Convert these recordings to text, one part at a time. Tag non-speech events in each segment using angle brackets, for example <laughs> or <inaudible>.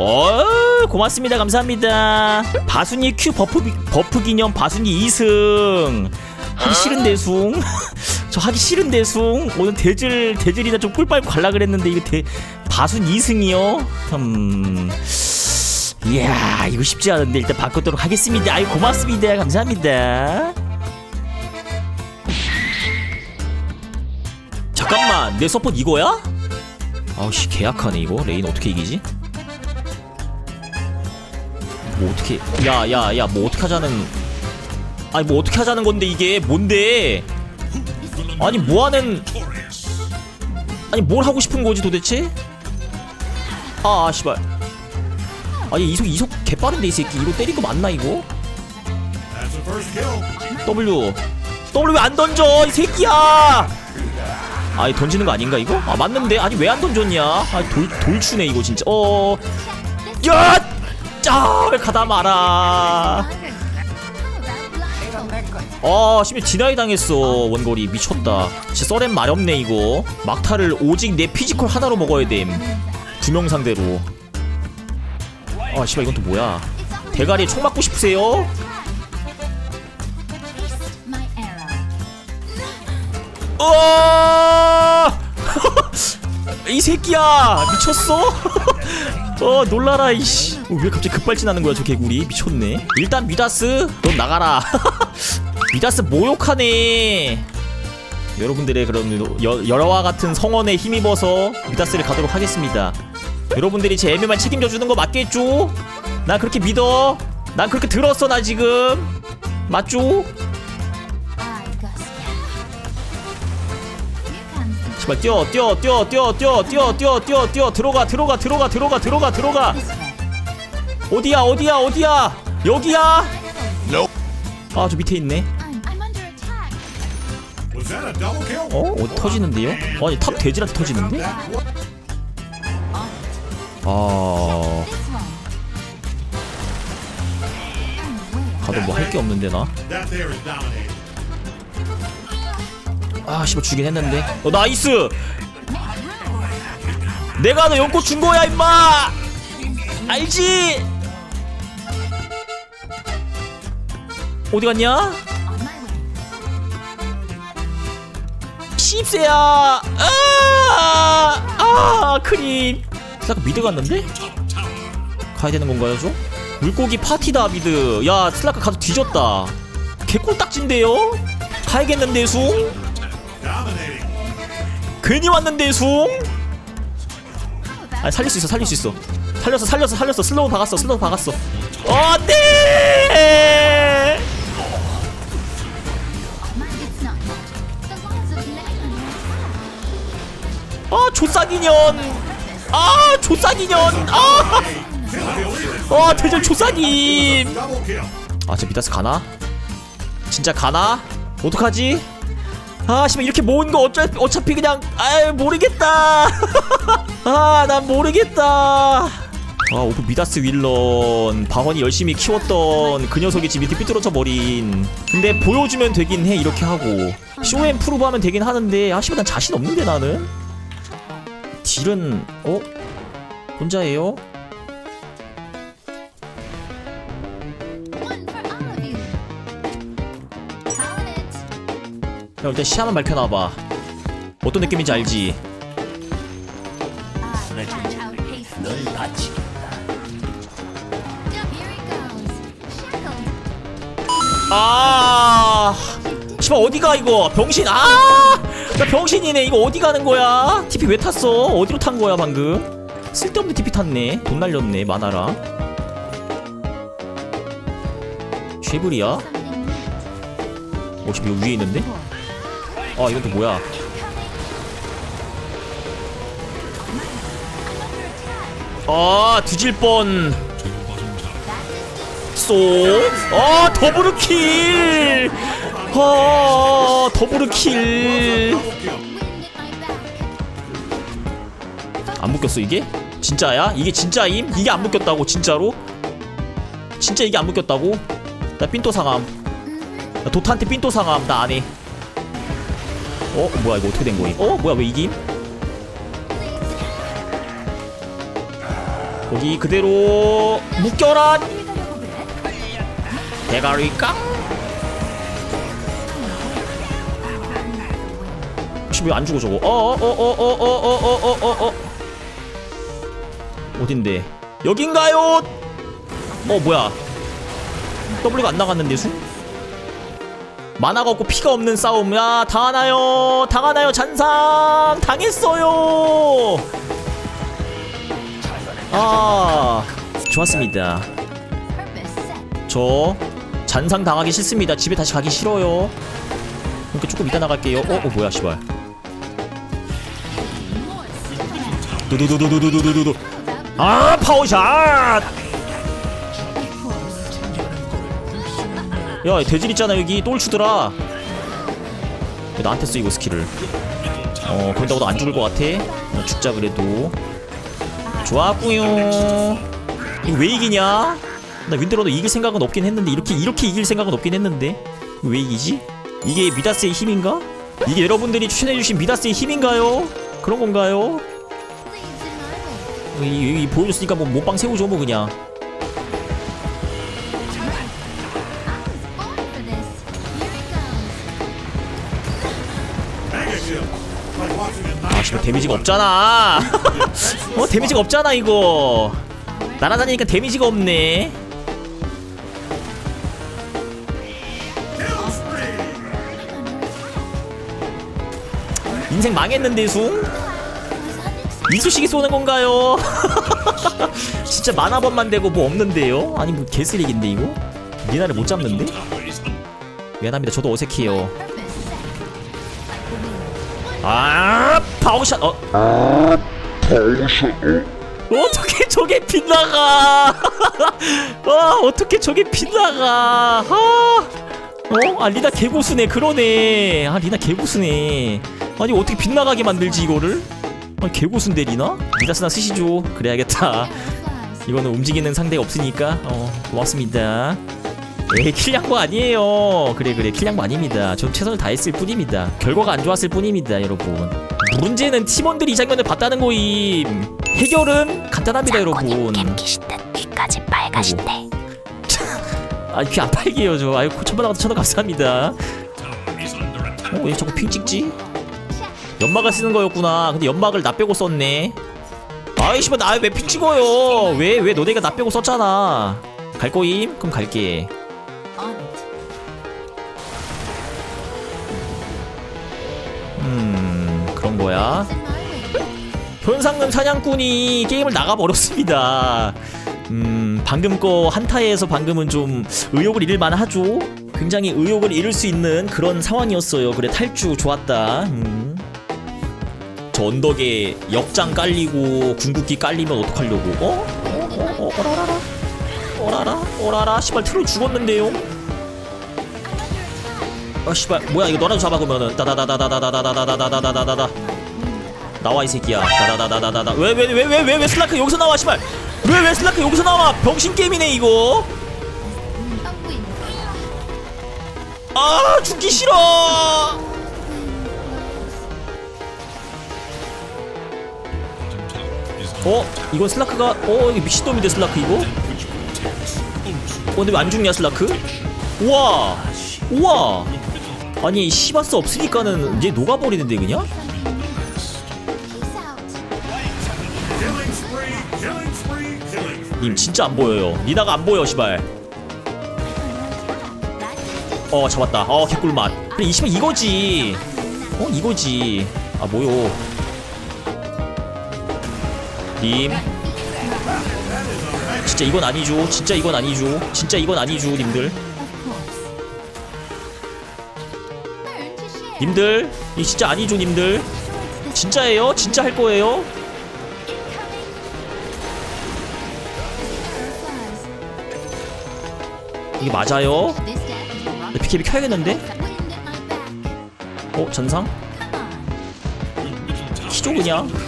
어 고맙습니다 감사합니다 바순이 큐 버프 비- 버프 기념 바순이 2승 하기 싫은데 숭. <laughs> 저 하기 싫은데 숭. 오늘 대질 대질이나 좀 꿀 빨고 갈라 그랬는데 이거 대 바순 2승이요. 음. 이야 이거 쉽지 않은데 일단 바꾸도록 하겠습니다. 아이 고맙습니다. 감사합니다. 잠깐만 내 서폿 이거야? 아우씨 계약하네 이거 레인 어떻게 이기지? 뭐 어떻게 야 야 야 뭐 어떻게 하자는 아니 뭐 어떻게 하자는 건데 이게? 뭔데? 아니 뭐하는 아니 뭘 하고 싶은 거지 도대체? 아 아, 씨발. 아니 이속 이속 개빠른데 이 새끼. 이거 때린 거 맞나 이거? W. W 왜안 던져 이 새끼야! 아니 던지는 거 아닌가 이거? 아 맞는데? 아니 왜 안 던졌냐? 아돌 돌추네 이거 진짜. 어. 야! 짜 왜 가다 말아. 아 심지어 디나이 당했어 원거리. 미쳤다. 진짜 썰엔 마렵네 이거. 막타를 오직 내 피지컬 하나로 먹어야 됨 두 명 상대로. 아 씨발 이건 또 뭐야? 대가리에 총 맞고 싶으세요? 어! <laughs> 이 새끼야! 미쳤어? <laughs> 어 놀라라 이씨 어, 왜 갑자기 급발진하는 거야 저 개구리? 미쳤네. 일단 미다스 넌 나가라. <laughs> 미다스 모욕하네. 여러분들의 그런 여, 여러와 같은 성원에 힘입어서 미다스를 가도록 하겠습니다. 여러분들이 제 애매만 책임져 주는 거 맞겠죠? 난 그렇게 믿어. 난 그렇게 들었어 나 지금. 맞죠? 제발 뛰어 뛰어 뛰어 뛰어 뛰어 뛰어 뛰어 뛰어 뛰어 들어가 들어가 들어가 들어가 들어가 들어가 어디야 어디야 어디야 여기야 아 저 밑에 있네? 어? 어디 터지는데요? 아니 탑 돼지한테 터지는데? 아 가도 뭐 할 게 없는데 나? 아 씨발 주긴 했는데 어 나이스 내가 너 연꽃 준 거야 임마 알지 어디 갔냐? 씹새야! 아, 아 크림! 슬라크 미드 갔는데? 가야 되는 건가요 저 물고기 파티다 미드. 야 슬라크 가서 뒤졌다. 개꿀딱진데요? 가야겠는데 숭. 괜히 왔는데 숭? 아니 살릴 수 있어 살릴 수 있어. 살렸어 살렸어 살렸어 슬로우 박았어 슬로우 박았어. 어, 안 아 조싸기년 아 조싸기년 아 아, 대전 조싸님. 아, 저 미다스 가나? 진짜 가나? 어떡하지? 아, 씨발 이렇게 모은 거 어차, 어차피 그냥 아, 모르겠다. <laughs> 아, 난 모르겠다. 아, 오프 미다스 윌런 방언이 열심히 키웠던 그 녀석이 지금 이렇게 삐뚤어져 버린. 근데 보여주면 되긴 해 이렇게 하고 쇼앤 프루브 하면 되긴 하는데 아, 씨발 난 자신 없는데 나는. 딜은 어? 혼자예요? 야, 일단 시야만 밝혀놔봐. 어떤 느낌인지 알지? 아, 씨발 어디가 이거 병신? 아, 나 병신이네. 이거 어디 가는 거야? TP 왜 탔어? 어디로 탄 거야 방금? 쓸데없는 TP 탔네. 돈 날렸네 마나라. 쉐블이야? 어, 지금 여기 위에 있는데? 아, 이건 또 뭐야? 아, 뒤질 뻔. 쏘. 아, 더블 킬. 아, 더블킬. 안 묶였어 이게? 진짜야? 이게 진짜임? 이게 안 묶였다고 진짜로? 진짜 이게 안 묶였다고? 나 삔또 상함 나 도타한테 삔또 상함 나 안해 어? 뭐야 이거 어떻게 된 거임? 어? 뭐야 왜 이김? 거기 그대로 묶여라 대가리 깡 왜 안 죽어 저거 어, 어어어어어어어어어어 어딘데 여긴가요 어 뭐야 W가 안 나갔는데 수? 만화가 없고 피가 없는 싸움 야 당하나요 당하나요 잔상 당했어요 아 좋았습니다 저 잔상 당하기 싫습니다 집에 다시 가기 싫어요 그러니까 조금 이따 나갈게요 어, 어 뭐야 씨발 두두두두두두두두두 아 파워샷 야 돼질 있잖아 여기 왜 나한테 써 이거 스킬을 어 그런다고 너안 죽을 것 같아? 어, 죽자 그래도 좋았구요 이거 왜 이기냐? 나 윈드로도 이길 생각은 없긴 했는데 이렇게 이렇게 이길 생각은 없긴 했는데 왜 이기지? 이게 미다스의 힘인가? 이게 여러분들이 추천해주신 미다스의 힘인가요? 그런 건가요? 이, 이, 이 보여줬으니까 뭐 몸빵 세우죠 뭐 그냥. 아 씨발 데미지가 없잖아. 어 <laughs> 데미지가 없잖아 이거. 날아다니니까 데미지가 없네. 인생 망했는데 숭? 이수식이 쏘는 건가요? <laughs> 진짜 만화번만 되고 뭐 없는데요? 아니 뭐 개쓰레기인데 이거? 미나를 못 잡는데? 미안합니다 저도 어색해요 아 파워샷 어 어떻게 저게 빗나가 와 <laughs> 어떻게 저게 빗나가 아, 어? 아 리나 개고수네 그러네 아 리나 개고수네 아니 어떻게 빗나가게 만들지 이거를 아 개고수인데 리나? 미다스나 쓰시죠. 그래야겠다. 이거는 움직이는 상대가 없으니까. 어 고맙습니다. 에이 킬량보 아니에요. 그래 그래. 킬량보 아닙니다. 전 최선을 다했을 뿐입니다. 결과가 안 좋았을 뿐입니다 여러분. 문제는 팀원들이 이 장면을 봤다는 거임. 해결은 간단합니다 여러분. 갱기시듯 귀까지 빨가신데. <laughs> 아귀안 빨개요 저. 아유 천만 원 천원 감사합니다. 어 왜 자꾸 핑 찍지? 연막을 쓰는 거였구나 근데 연막을 나 빼고 썼네 아이 씨발 나왜핑 찍어요 왜 왜 너네가 나 빼고 썼잖아 갈 거임? 그럼 갈게 음 그런 거야 현상금 사냥꾼이 게임을 나가버렸습니다. 음, 방금 거 한타에서 방금은 좀 의욕을 잃을 만하죠. 굉장히 의욕을 잃을 수 있는 그런 상황이었어요. 그래 탈주 좋았다. 음. 저 언덕에 역장 깔리고 궁극기 깔리면 어떡하려고? 어? 어? 어? 어? 어라라라? 어라라? 어라라? 씨발 트롤 죽었는데요? 아 씨발 뭐야 이거 너라도 잡아 그러면은 따다다다다다다다다다다다다다 나와 이 새끼야 다다다다다다다 왜 왜 왜 왜 왜 왜 슬라크 여기서 나와 씨발 왜 왜 슬라크 여기서 나와 병신 게임이네 이거 아 죽기 싫어 어 이건 슬라크가 어 이게 미친놈인데 슬라크 이거 어 근데 왜 안 죽냐 슬라크 우와 우와 아니 시바스 없으니까는 이제 녹아버리는데 그냥. 님 진짜 안 보여요. 니나가 안 보여, 시발. 어, 잡았다. 어, 개꿀맛. 그래, 이 시발 이거지. 어, 이거지. 아, 뭐요. 님. 진짜 이건 아니죠. 진짜 이건 아니죠. 진짜 이건 아니죠, 님들. 님들. 이 진짜 아니죠, 님들. 진짜예요? 진짜 할 거예요? 이게 맞아요? 나 BKB 켜야겠는데? 어, 전상? 키죠, 그냥.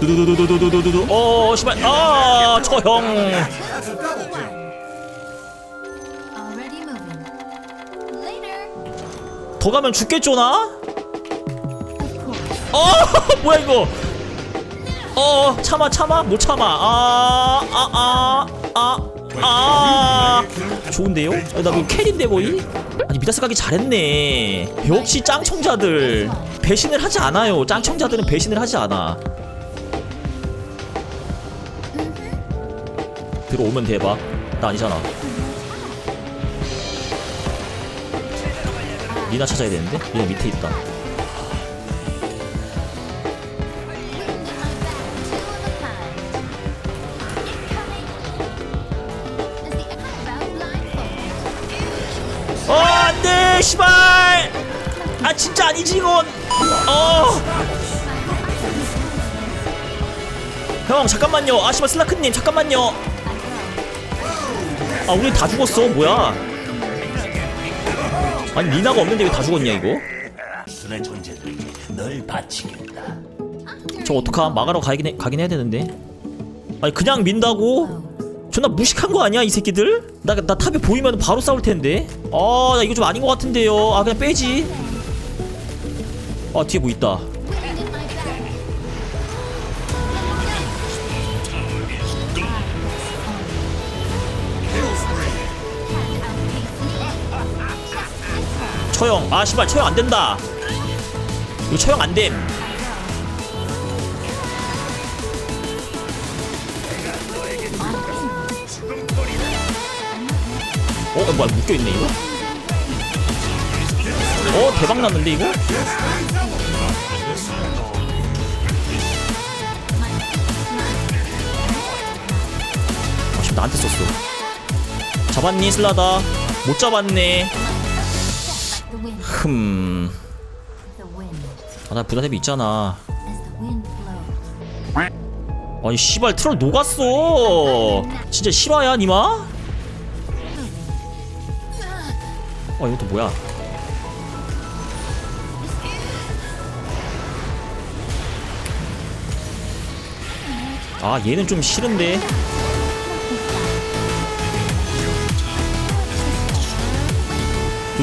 두두두두두두두두 어아 kill. Already moving. Later. 더 가면 죽겠죠 나? 어 <laughs> 뭐야 이거 어 참아 참아 못 참아 아, 아아아아아 좋은데요? 어, 나뭐 캐리인데 거의? 아니 미다스 가기 잘했네 역시 짱청자들 배신을 하지 않아요 짱청자들은 배신을 하지 않아 들어오면 대박. 나 아니잖아. 리나 찾아야 되는데? 리나 밑에 있다. 어 안돼 시발! 아 진짜 아니지 이건. 어 형 잠깐만요. 아 씨발 슬라크님 잠깐만요 아 우리 다 죽었어. 뭐야? 아니 리나가 없는데 왜 다 죽었냐 이거? 순의 존재들에게 널 바치겠다. 저 어떡함 막으러 가긴, 해, 가긴 해야 되는데. 아니 그냥 민다고? 존나 무식한 거 아니야 이 새끼들? 나, 나 탑에 보이면 바로 싸울 텐데. 아나 이거 좀 아닌 것 같은데요. 아 그냥 빼지. 아 뒤에 뭐 있다 처형. 아 씨발 처형 안 된다. 이거 처형 안됨. 어 어, 뭐야 묶여있네 이거? 어 대박 났는데 이거? 아 지금 나한테 썼어. 잡았니 슬라다? 못 잡았네. 흠. 아, 나 있잖아. The wind blows. 아니, 씨발, 트롤 녹았어. 진짜 실화야, 니마? 아, 이것도 뭐야? 아, 얘는 좀 싫은데.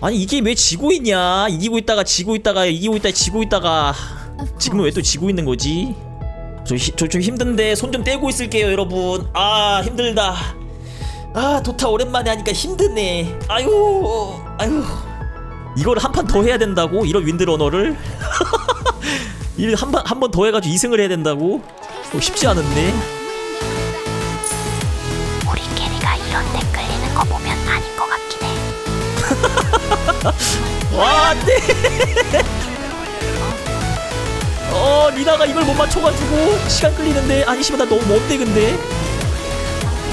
아니 이게 왜 지고 있냐? 이기고 있다가 지고 있다가 이기고 있다가 지고 있다가. 지금은 왜 또 지고 있는 거지? 저좀 힘든데 손 좀 떼고 있을게요 여러분. 아 힘들다. 아 도타 오랜만에 하니까 힘드네. 아유 아유. 이걸 한 판 더 해야 된다고? 이런 윈드러너를? <laughs> 한번 한 번 더 해가지고 2승을 해야 된다고? 어, 쉽지 않은데 <laughs> 와 안 돼 <laughs> 어 리나가 이걸 못 맞춰가지고 시간 끌리는데 아니 씨발 나 너무 먼데 근데.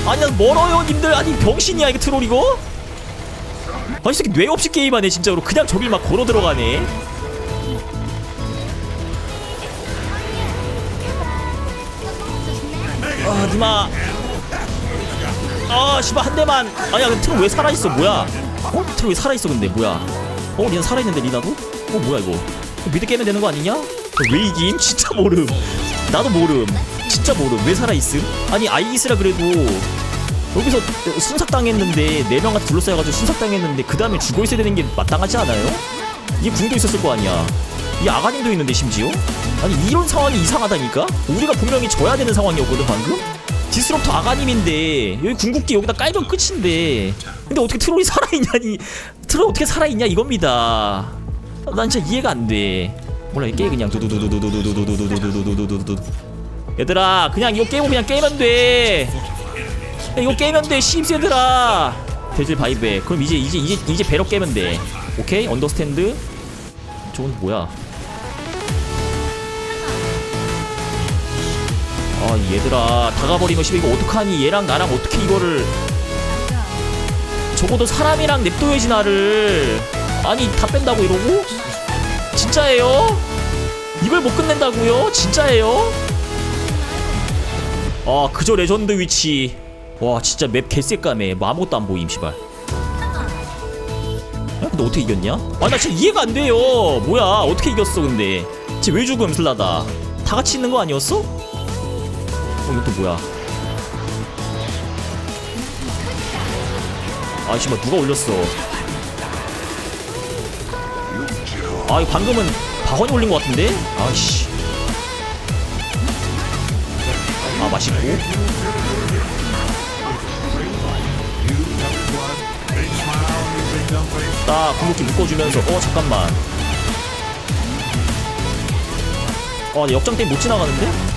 아니 난 멀어요 님들. 아니 병신이야 이거 트롤 이거? 아니 이 새끼 뇌 없이 게임하네 진짜로. 그냥 저길 막 걸어 들어가네. 아 니마. 아 씨발 한 대만. 아니야 트롤 왜 살아있어? 뭐야 어? 왜 살아있어 근데 뭐야 어 리나 살아있는데 리나도? 어 뭐야 이거 미드 깨면 되는 거 아니냐? 왜 이김? <laughs> 진짜 모름 나도 모름 진짜 모름 왜 살아있음? 아니 아이기스라 그래도 여기서 순삭당했는데 네 명한테 둘러싸여가지고 순삭당했는데 그 다음에 죽어 있어야 되는 게 마땅하지 않아요? 이게 궁도 있었을 거 아니야 이 아가님도 있는데 심지어 아니 이런 상황이 이상하다니까 우리가 분명히 져야 되는 상황이었거든 방금 디스럽터 아가님인데 여기 궁극기 여기다 깔면 끝인데. 근데 어떻게 트롤이 살아있냐니. 트롤 어떻게 살아있냐 이겁니다. 난 진짜 이해가 안돼. 몰라 깨 그냥 두두두두두두두두두두두두두두두두 얘들아 그냥 이거 깨고 그냥 깨면 돼 야, 이거 깨면 돼 씹새들아 대질 바이브에 그럼 이제 이제 이제 이제 배로 깨면 돼 오케이 언더스탠드 저건 뭐야 아 얘들아. 다가버리면 이거 어떡하니? 얘랑 나랑 어떻게 이거를? 적어도 사람이랑 냅둬야지 나를. 아니 다 뺀다고 이러고? 진짜예요? 이걸 못 끝낸다고요? 진짜예요? 아 그저 레전드 위치. 와 진짜 맵 개쎄까매. 뭐 아무것도 안 보임 시발. 야 근데 어떻게 이겼냐? 아 나 진짜 이해가 안 돼요. 뭐야 어떻게 이겼어 근데. 쟤 왜 죽음 슬라다? 다 같이 있는 거 아니었어? 어 이거 또 뭐야? 아 씨발 누가 올렸어? 아 이거 방금은 박원이 올린 것 같은데? 아씨. 아 맛있고. 딱 궁극기 묶어주면서 어 잠깐만. 어나 역장 때문에 못 지나가는데?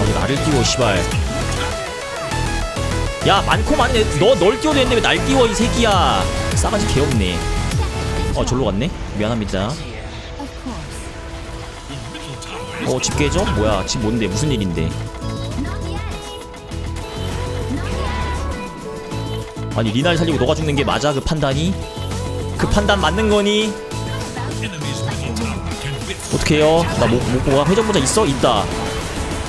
아왜 나를 띄워 씨발 야 많고 많네 너널 띄워도 했는데 왜날 띄워 이 새끼야 싸가지 개없네 어 절로 갔네 미안합니다 어 집 깨져? 뭐야 집 뭔데 무슨 일인데 아니 리나를 살리고 너가 죽는 게 맞아 그 판단이? 그 판단 맞는 거니? 어떡해요? 나 뭐, 뭐, 뭐가 회전모자 있어? 있다